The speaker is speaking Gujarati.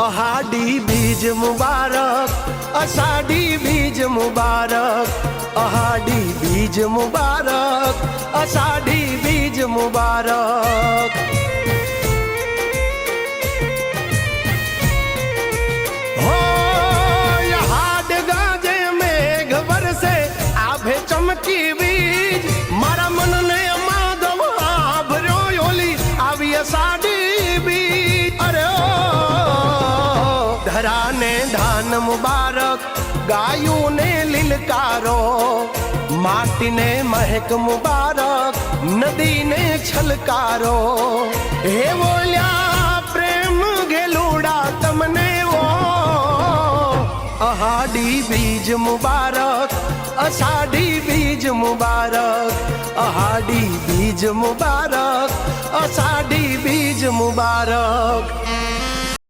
अहाडी बीज मुबारक, असाडी बीज मुबारक, अहाडी बीज मुबारक, असाडी बीज मुबारक। हो हाड गाजे मेघ बरसे आभे चमकी बीज, मारा मन ने माधव आभ आवी असाडी ધરાને ધાન મુબારક ગાયું ને લીલકારો, માટીને મહેક મુબારક, નદીને છલકારો. હે બોલ્યા પ્રેમ ઘેલુડા તમને ઓ અહાડી બીજ મુબારક, અષાઢી બીજ મુબારક, અહાડી બીજ મુબારક, અષાઢી બીજ મુબારક.